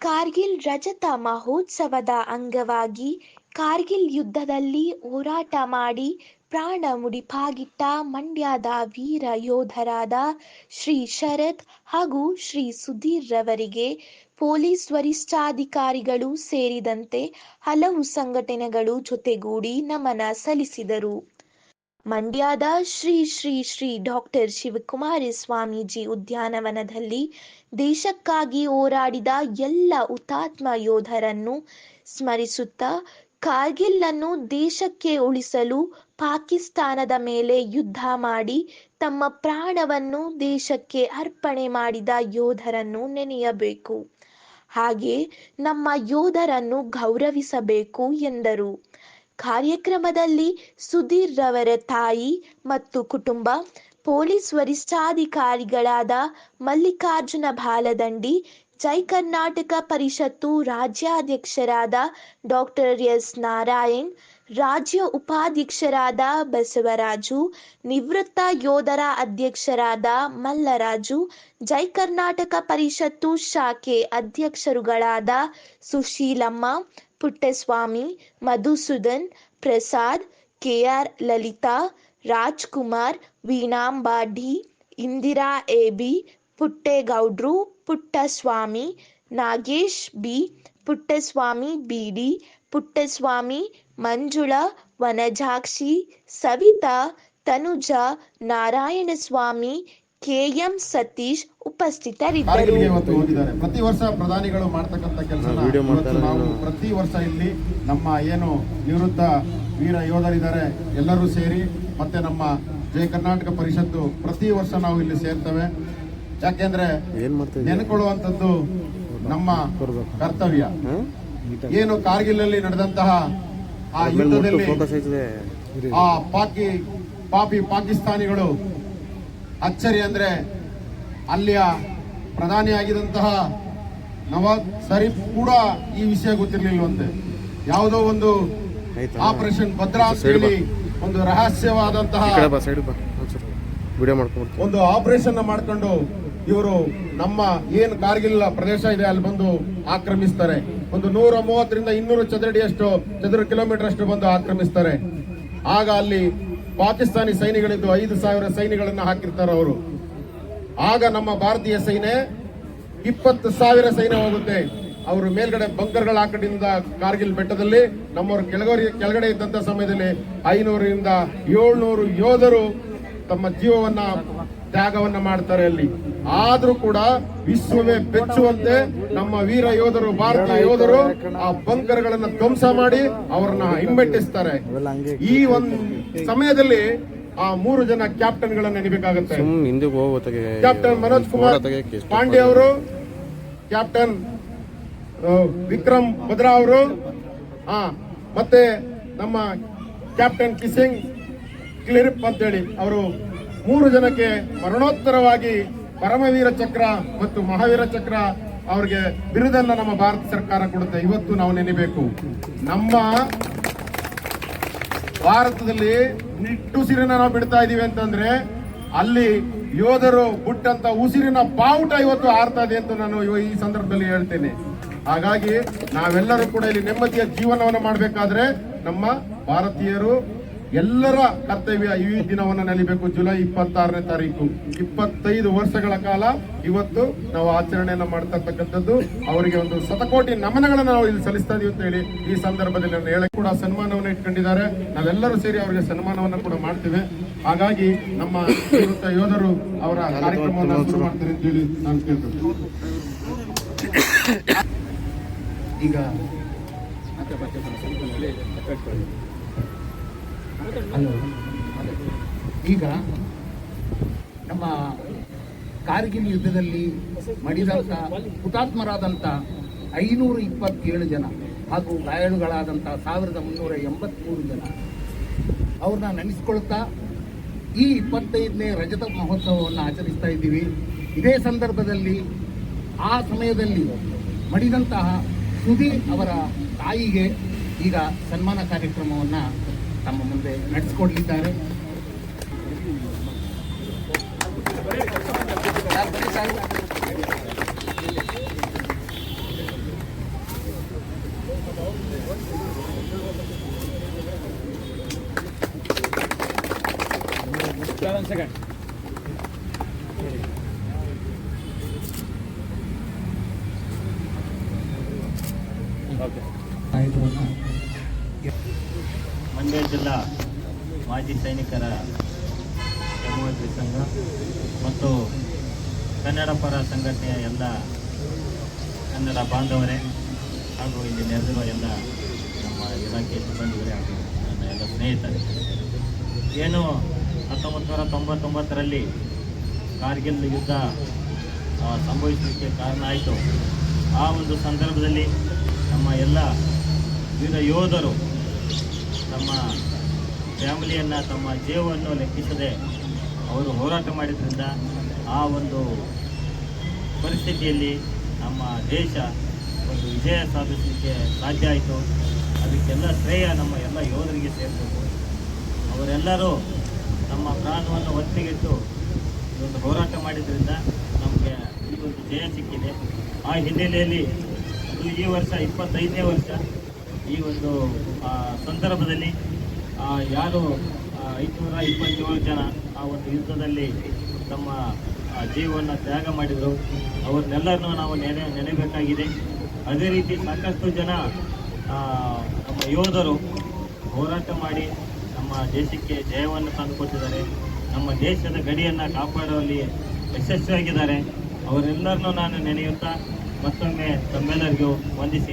ಕಾರ್ಗಿಲ್ ರಜತ ಮಹೋತ್ಸವದ ಅಂಗವಾಗಿ ಕಾರ್ಗಿಲ್ ಯುದ್ಧದಲ್ಲಿ ಹೋರಾಟ ಮಾಡಿ ಪ್ರಾಣ ಮುಡಿಪಾಗಿಟ್ಟ ಮಂಡ್ಯದ ವೀರ ಯೋಧರಾದ ಶ್ರೀ ಶರತ್ ಹಾಗೂ ಶ್ರೀ ಸುಧೀರ್ ರವರಿಗೆ ಪೊಲೀಸ್ ವರಿಷ್ಠಾಧಿಕಾರಿಗಳು ಸೇರಿದಂತೆ ಹಲವು ಸಂಘಟನೆಗಳು ಜೊತೆಗೂಡಿ ನಮನ ಸಲ್ಲಿಸಿದರು. ಮಂಡ್ಯದ ಶ್ರೀ ಶ್ರೀ ಶ್ರೀ ಡಾಕ್ಟರ್ ಶಿವಕುಮಾರ ಸ್ವಾಮೀಜಿ ಉದ್ಯಾನವನದಲ್ಲಿ ದೇಶಕ್ಕಾಗಿ ಹೋರಾಡಿದ ಎಲ್ಲ ಹುತಾತ್ಮ ಯೋಧರನ್ನು ಸ್ಮರಿಸುತ್ತಾ ಕಾರ್ಗಿಲ್ ಅನ್ನು ದೇಶಕ್ಕೆ ಉಳಿಸಲು ಪಾಕಿಸ್ತಾನದ ಮೇಲೆ ಯುದ್ಧ ಮಾಡಿ ತಮ್ಮ ಪ್ರಾಣವನ್ನು ದೇಶಕ್ಕೆ ಅರ್ಪಣೆ ಮಾಡಿದ ಯೋಧರನ್ನು ನೆನೆಯಬೇಕು. ಹಾಗೆ ನಮ್ಮ ಯೋಧರನ್ನು ಗೌರವಿಸಬೇಕು ಎಂದರು. ಕಾರ್ಯಕ್ರಮದಲ್ಲಿ ಸುಧೀರ್ ರವರ ತಾಯಿ ಮತ್ತು ಕುಟುಂಬ, ಪೊಲೀಸ್ ವರಿಷ್ಠಾಧಿಕಾರಿಗಳಾದ ಮಲ್ಲಿಕಾರ್ಜುನ ಬಾಲದಂಡಿ, ಜೈ ಕರ್ನಾಟಕ ಪರಿಷತ್ತು ರಾಜ್ಯಾಧ್ಯಕ್ಷರಾದ ಡಾಕ್ಟರ್ ಎಸ್ ನಾರಾಯಣ್, ರಾಜ್ಯ ಉಪಾಧ್ಯಕ್ಷರಾದ ಬಸವರಾಜು, ನಿವೃತ್ತ ಯೋಧರ ಅಧ್ಯಕ್ಷರಾದ ಮಲ್ಲರಾಜು, ಜೈ ಕರ್ನಾಟಕ ಪರಿಷತ್ತು ಶಾಖೆ ಅಧ್ಯಕ್ಷರುಗಳಾದ ಸುಶೀಲಮ್ಮ పుట్టస్వామి మధుసూదన్ ప్రసాద్ కేఆర్ లలిత రాజ్ కుమార్ వీణాంబాఢీ ఇందిరా ఏబి పుట్టే గౌడ్రు Puttaswamy Nagesh B Puttaswamy BD Puttaswamy Manjula Vanajakshi Savitha Tanuja Narayana Swamy KM Satish ಉಪಸ್ಥಿತರಿದ್ದರು. ಕಾರ್ಗಿಲ್ಗೆ ಇವತ್ತು ಹೋಗಿದ್ದಾರೆ. ಪ್ರತಿ ವರ್ಷ ಪ್ರಧಾನಿಗಳು ಮಾಡ್ತಕ್ಕಂಥ ಕೆಲಸ ನಾವು ಪ್ರತಿ ವರ್ಷ ಇಲ್ಲಿ ನಮ್ಮ ಏನು ನಿವೃತ್ತ ವೀರ ಯೋಧರಿದ್ದಾರೆ ಎಲ್ಲರೂ ಸೇರಿ ಮತ್ತೆ ನಮ್ಮ ಜಯ ಕರ್ನಾಟಕ ಪರಿಷತ್ತು ಪ್ರತಿ ವರ್ಷ ನಾವು ಇಲ್ಲಿ ಸೇರ್ತೇವೆ. ಯಾಕೆಂದ್ರೆ? ನೆನ್ಕೊಳ್ಳುವಂಥದ್ದು ನಮ್ಮ ಕರ್ತವ್ಯ. ಏನು ಕಾರ್ಗಿಲ್ ಅಲ್ಲಿ ನಡೆದಂತಹ ಆ ಯುದ್ಧದಲ್ಲಿ ಆ ಪಾಕಿ ಪಾಪಿ ಪಾಕಿಸ್ತಾನಿಗಳು ಅಚ್ಚರಿ ಅಂದ್ರೆ ಅಲ್ಲಿಯ ಪ್ರಧಾನಿಯಾಗಿದ್ದಂತಹ ನವಾಜ್ ಶರೀಫ್ ಕೂಡ ಈ ವಿಷಯ ಗೊತ್ತಿರ್ಲಿಲ್ವಂತೆ. ಯಾವುದೋ ಒಂದು ಆಪರೇಷನ್ ಭದ್ರಾ ಅಂತ ಸೈಡ್ ಬಾ. ಹೇಳಿ ಒಂದು ರಹಸ್ಯವಾದಂತಹ ಒಂದು ಆಪರೇಷನ್ ಮಾಡ್ಕೊಂಡು ಇವರು ನಮ್ಮ ಏನು ಕಾರ್ಗಿಲ್ ಪ್ರದೇಶ ಇದೆ ಅಲ್ಲಿ ಬಂದು ಆಕ್ರಮಿಸ್ತಾರೆ. ಒಂದು ನೂರ ಮೂವತ್ತರಿಂದ ಇನ್ನೂರು ಚದರಡಿಯಷ್ಟು ಚದುರ ಕಿಲೋಮೀಟರ್ ಅಷ್ಟು ಬಂದು ಆಕ್ರಮಿಸ್ತಾರೆ. ಆಗ ಅಲ್ಲಿ ಪಾಕಿಸ್ತಾನಿ ಸೈನಿಗಳಿದ್ದು ಐದು ಸಾವಿರ ಸೈನ್ಯಗಳನ್ನು ಹಾಕಿರ್ತಾರೆ ಅವರು. ಆಗ ನಮ್ಮ ಭಾರತೀಯ ಸೈನೆ ಇಪ್ಪತ್ತು ಸಾವಿರ ಸೈನ್ಯ ಹೋಗುತ್ತೆ. ಅವರು ಮೇಲ್ಗಡೆ ಬಂಕರ್ಗಳ ಹಾಕಡಿಂದ ಕಾರ್ಗಿಲ್ ಬೆಟ್ಟದಲ್ಲಿ, ನಮ್ಮವರು ಕೆಳಗಡೆ ಕೆಳಗಡೆ ಇದ್ದಂತ ಸಮಯದಲ್ಲಿ ಐನೂರರಿಂದ ಏಳ್ನೂರು ಯೋಧರು ತಮ್ಮ ಜೀವವನ್ನ ತ್ಯಾಗವನ್ನ ಮಾಡ್ತಾರೆ ಅಲ್ಲಿ. ಆದ್ರೂ ಕೂಡ ವಿಶ್ವವೇ ಬೆಚ್ಚುವಂತೆ ನಮ್ಮ ವೀರ ಯೋಧರು, ಭಾರತೀಯ ಯೋಧರು ಆ ಬಂಕರ್ಗಳನ್ನ ಧ್ವಂಸ ಮಾಡಿ ಅವರನ್ನ ಹಿಮ್ಮೆಟ್ಟಿಸ್ತಾರೆ. ಈ ಒಂದು ಸಮಯದಲ್ಲಿ ಆ ಮೂರು ಜನ ಕ್ಯಾಪ್ಟನ್ಗಳನ್ನ ನೆನಬೇಕಾಗುತ್ತೆ ಸುಮ್ಮನೆ ಹಿಂದೆ ಹೋಗೋತ್ತಾಗೆ ಕ್ಯಾಪ್ಟನ್ ಮನೋಜ್ ಕುಮಾರ್ ಪಾಂಡೆ ಅವರು ಕ್ಯಾಪ್ಟನ್ ವಿಕ್ರಮ್ ಭದ್ರಾ ಅವರು ಹಾ ಮತ್ತೆ ನಮ್ಮ ಕ್ಯಾಪ್ಟನ್ ಕಿಸಿಂಗ್ ಕ್ಲಿರಿಪ್ ಅಂತೇಳಿ ಅವರು ಮೂರು ಜನಕ್ಕೆ ಮರಣೋತ್ತರವಾಗಿ ಪರಮವೀರ ಚಕ್ರ ಮತ್ತು ಮಹಾವೀರ ಚಕ್ರ ಅವರಿಗೆ ಬಿರುದನ್ನ ನಮ್ಮ ಭಾರತ ಸರ್ಕಾರ ಕೊಡುತ್ತೆ. ಇವತ್ತು ನಾವು ನೆನೆಬೇಕು. ನಮ್ಮ ಭಾರತದಲ್ಲಿ ನಿಟ್ಟುಸಿರನ್ನ ನಾವು ಬಿಡ್ತಾ ಇದೀವಿ ಅಂತಂದ್ರೆ ಅಲ್ಲಿ ಯೋಧರು ಬುಟ್ಟಂತ ಉಸಿರಿನ ಬಾವುಟ ಇವತ್ತು ಆರ್ತಾ ಇದೆ ಅಂತ ನಾನು ಈ ಸಂದರ್ಭದಲ್ಲಿ ಹೇಳ್ತೇನೆ. ಹಾಗಾಗಿ ನಾವೆಲ್ಲರೂ ಕೂಡ ಇಲ್ಲಿ ನೆಮ್ಮದಿಯ ಜೀವನವನ್ನು ಮಾಡಬೇಕಾದ್ರೆ ನಮ್ಮ ಭಾರತೀಯರು ಎಲ್ಲರ ಕರ್ತವ್ಯ ಈ ದಿನವನ್ನು ನಲಿಬೇಕು ಜುಲೈ ಇಪ್ಪತ್ತಾರನೇ ತಾರೀಕು. ಇಪ್ಪತ್ತೈದು ವರ್ಷಗಳ ಕಾಲ ಇವತ್ತು ನಾವು ಆಚರಣೆಯನ್ನು ಮಾಡ್ತಕ್ಕಂಥದ್ದು. ಅವರಿಗೆ ಒಂದು ಶತಕೋಟಿ ನಮನಗಳನ್ನು ನಾವು ಇಲ್ಲಿ ಸಲ್ಲಿಸ್ತಾ ಇದೀವಿ ಅಂತ ಹೇಳಿ ಈ ಸಂದರ್ಭದಲ್ಲಿ ನಾನು ಹೇಳಕ್ ಕೂಡ ಸನ್ಮಾನವನ್ನು ಇಟ್ಕೊಂಡಿದ್ದಾರೆ. ನಾವೆಲ್ಲರೂ ಸೇರಿ ಅವರಿಗೆ ಸನ್ಮಾನವನ್ನು ಕೂಡ ಮಾಡ್ತೇವೆ. ಹಾಗಾಗಿ ನಮ್ಮ ನಿವೃತ್ತ ಯೋಧರು ಅವರ ಕಾರ್ಯಕ್ರಮವನ್ನು ಶುರು ಮಾಡ್ತಾರೆ ಅಂತ ಹೇಳಿ ನಾನು ಕೇಳ್ತೇನೆ. ಈಗ ಹಲೋ ಈಗ ನಮ್ಮ ಕಾರ್ಗಿಲ್ ಯುದ್ಧದಲ್ಲಿ ಮಡಿದಂಥ ಹುತಾತ್ಮರಾದಂಥ ಐನೂರ ಇಪ್ಪತ್ತೇಳು ಜನ ಹಾಗೂ ಗಾಯಾಳುಗಳಾದಂಥ ಸಾವಿರದ ಮುನ್ನೂರ ಎಂಬತ್ಮೂರು ಜನ. ಅವ್ರನ್ನ ನೆನೆಸ್ಕೊಳ್ತಾ ಈ ಇಪ್ಪತ್ತೈದನೇ ರಜತ ಮಹೋತ್ಸವವನ್ನು ಆಚರಿಸ್ತಾ ಇದ್ದೀವಿ. ಇದೇ ಸಂದರ್ಭದಲ್ಲಿ ಆ ಸಮಯದಲ್ಲಿ ಮಡಿದಂತಹ ಸುಧೀರ್ ಅವರ ತಾಯಿಗೆ ಈಗ ಸನ್ಮಾನ ಕಾರ್ಯಕ್ರಮವನ್ನು ತಮ್ಮ ಮುಂದೆ ನಡೆಸ್ಕೊಡ್ಲಿದ್ದಾರೆ Okay. ಮಂಡ್ಯ ಜಿಲ್ಲಾ ಮಾಜಿ ಸೈನಿಕರ ಸಮೂಹತ್ರಿ ಸಂಘ ಮತ್ತು ಕನ್ನಡ ಪರ ಸಂಘಟನೆಯ ಎಲ್ಲ ಕನ್ನಡ ಬಾಂಧವರೇ ಹಾಗೂ ಇಲ್ಲಿ ನೆರೆದಿರುವ ಎಲ್ಲ ನಮ್ಮ ಇಲಾಖೆ ಸಿಬ್ಬಂದಿಗಳೇ ಹಾಗೂ ನನ್ನ ಎಲ್ಲ ಸ್ನೇಹಿತರೇ. ಏನು ಹತ್ತೊಂಬತ್ತು ನೂರ ತೊಂಬತ್ತೊಂಬತ್ತರಲ್ಲಿ ಕಾರ್ಗಿಲ್ ಯುದ್ಧ ಸಂಭವಿಸಲಿಕ್ಕೆ ಕಾರಣ ಆಯಿತು. ಆ ಒಂದು ಸಂದರ್ಭದಲ್ಲಿ ನಮ್ಮ ಎಲ್ಲ ವೀರ ಯೋಧರು ತಮ್ಮ ಫ್ಯಾಮಿಲಿಯನ್ನು ತಮ್ಮ ಜೀವವನ್ನು ಲೆಕ್ಕಿಸದೆ ಅವರು ಹೋರಾಟ ಮಾಡಿದ್ರಿಂದ ಆ ಒಂದು ಪರಿಸ್ಥಿತಿಯಲ್ಲಿ ನಮ್ಮ ದೇಶ ಒಂದು ವಿಜಯ ಸಾಧಿಸಲಿಕ್ಕೆ ಸಾಧ್ಯ ಆಯಿತು. ಅದಕ್ಕೆಲ್ಲ ಶ್ರೇಯ ನಮ್ಮ ಎಲ್ಲ ಯೋಧರಿಗೆ ಸೇರಬೇಕು. ಅವರೆಲ್ಲರೂ ನಮ್ಮ ಪ್ರಾಣವನ್ನು ಒತ್ತಿಗಿಟ್ಟು ಈ ಒಂದು ಹೋರಾಟ ಮಾಡಿದ್ರಿಂದ ನಮಗೆ ಈ ಒಂದು ಜಯ ಸಿಕ್ಕಿದೆ. ಆ ಹಿನ್ನೆಲೆಯಲ್ಲಿ ಈ ವರ್ಷ ಇಪ್ಪತ್ತೈದನೇ ವರ್ಷ. ಈ ಒಂದು ಸಂದರ್ಭದಲ್ಲಿ ಯಾರು ಐದುನೂರ ಇಪ್ಪತ್ತೇಳು ಜನ ಆ ಒಂದು ಯುದ್ಧದಲ್ಲಿ ತಮ್ಮ ಜೀವವನ್ನು ತ್ಯಾಗ ಮಾಡಿದರು. ಅವ್ರನ್ನೆಲ್ಲರನ್ನೂ ನಾವು ನೆನೆ, ನೆನೆಬೇಕಾಗಿದೆ. ಅದೇ ರೀತಿ ಸಾಕಷ್ಟು ಜನ ನಮ್ಮ ಯೋಧರು ಹೋರಾಟ ಮಾಡಿ ನಮ್ಮ ದೇಶಕ್ಕೆ ಜಯವನ್ನು ತಂದುಕೊಟ್ಟಿದ್ದಾರೆ. ನಮ್ಮ ದೇಶದ ಗಡಿಯನ್ನು ಕಾಪಾಡುವಲ್ಲಿ ಯಶಸ್ವಿಯಾಗಿದ್ದಾರೆ. ಅವರೆಲ್ಲರನ್ನೂ ನಾನು ನೆನೆಯುತ್ತಾ ಮತ್ತೊಮ್ಮೆ ತಮ್ಮೆಲ್ಲರಿಗೂ ವಂದಿಸಿ